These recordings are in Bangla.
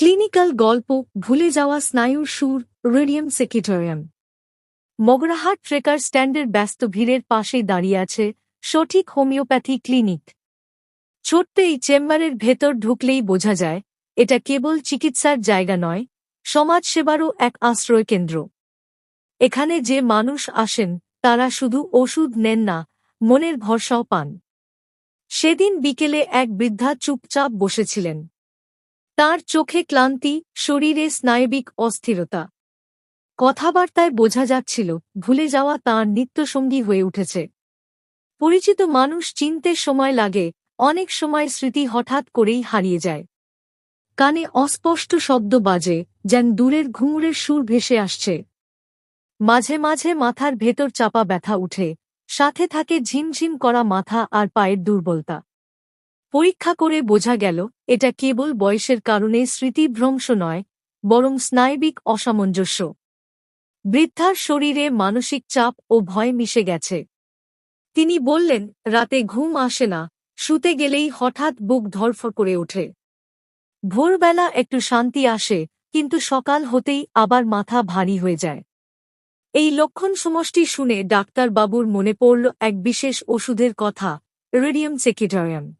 ক্লিনিক্যাল গল্প ভুলে যাওয়া স্নায়ুর সুর, রেডিয়াম সেক্রেটোরিয়াম মগরাহাট ট্রেকার স্ট্যান্ডের ব্যস্ত ভিড়ের পাশেই দাঁড়িয়ে আছে সঠিক হোমিওপ্যাথি ক্লিনিক। ছোট্ট এই চেম্বারের ভেতর ঢুকলেই বোঝা যায়, এটা কেবল চিকিৎসার জায়গা নয়, সমাজসেবারও এক আশ্রয় কেন্দ্র এখানে যে মানুষ আসেন, তারা শুধু ওষুধ নেন না, মনের ভরসাও পান। সেদিন বিকেলে এক বৃদ্ধা চুপচাপ বসেছিলেন। তার চোখে ক্লান্তি, শরীরে স্নায়বিক অস্থিরতা। কথাবার্তায় বোঝা যাচ্ছিল, ভুলে যাওয়া তাঁর নিত্যসঙ্গী হয়ে উঠেছে। পরিচিত মানুষ চিনতে সময় লাগে, অনেক সময় স্মৃতি হঠাৎ করেই হারিয়ে যায়। কানে অস্পষ্ট শব্দ বাজে, যেন দূরের ঘুঙুরের সুর ভেসে আসছে। মাঝে মাঝে মাথার ভেতর চাপা ব্যথা উঠে, সাথে থাকে ঝিমঝিম করা মাথা আর পায়ের দুর্বলতা। পরীক্ষা করে বোঝা গেল, এটা কেবল বয়সের কারণে স্মৃতিভ্রংশ নয়, বরং স্নায়বিক অসামঞ্জস্য। বৃদ্ধার শরীরে মানসিক চাপ ও ভয় মিশে গেছে। তিনি বললেন, রাতে ঘুম আসে না, শুতে গেলেই হঠাৎ বুক ধরফর করে ওঠে। ভোরবেলা একটু শান্তি আসে, কিন্তু সকাল হতেই আবার মাথা ভারী হয়ে যায়। এই লক্ষণ সমষ্টি শুনে ডাক্তারবাবুর মনে পড়ল এক বিশেষ ওষুধের কথা, রেডিয়াম সেকিটারিয়াম।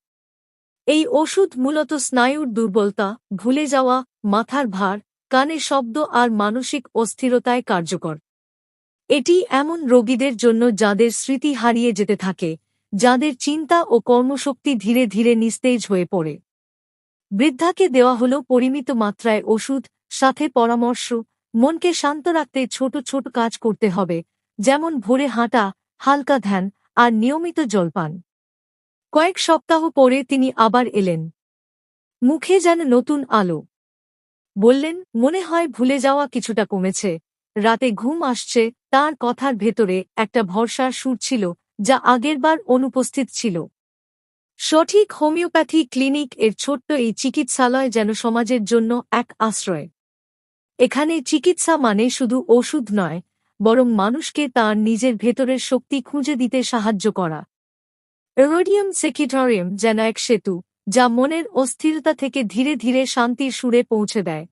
এই ওষুধ মূলত স্নায়ুর দুর্বলতা, ভুলে যাওয়া, মাথার ভার, কানে শব্দ আর মানসিক অস্থিরতায় কার্যকর। এটি এমন রোগীদের জন্য যাদের স্মৃতি হারিয়ে যেতে থাকে, যাদের চিন্তা ও কর্মশক্তি ধীরে ধীরে নিস্তেজ হয়ে পড়ে। বৃদ্ধাকে দেওয়া হল পরিমিত মাত্রায় ওষুধ, সাথে পরামর্শ, মনকে শান্ত রাখতে ছোট ছোট কাজ করতে হবে, যেমন ভোরে হাঁটা, হালকা ধ্যান, আর নিয়মিত জলপান। কয়েক সপ্তাহ পরে তিনি আবার এলেন। মুখে যেন নতুন আলো। বললেন, মনে হয় ভুলে যাওয়া কিছুটা কমেছে। রাতে ঘুম আসছে, তার কথার ভেতরে একটা ভরসার সুর ছিল, যা আগেরবার অনুপস্থিত ছিল। সঠিক হোমিওপ্যাথি ক্লিনিক এর ছোট্ট এই চিকিৎসালয় যেন সমাজের জন্য এক আশ্রয়। এখানে চিকিৎসা মানে শুধু ওষুধ নয়, বরং মানুষকে তার নিজের ভেতরের শক্তি খুঁজে দিতে সাহায্য করা। এরোডিয়াম সেকিটোরিয়াম যেন এক সেতু, যা মনের অস্থিরতা থেকে ধীরে ধীরে শান্তির সুরে পৌঁছে দেয়।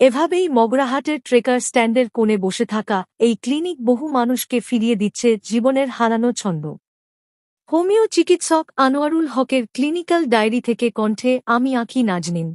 এভাবেই মগরাহাটের ট্রেকার স্ট্যান্ডের কোণে বসে থাকা এই ক্লিনিক বহু মানুষকে ফিরিয়ে দিচ্ছে জীবনের হারানো ছন্দ। হোমিও চিকিৎসক আনোয়ারুল হকের ক্লিনিক্যাল ডায়েরি থেকে কণ্ঠে, আমি আঁকি নাজনিন।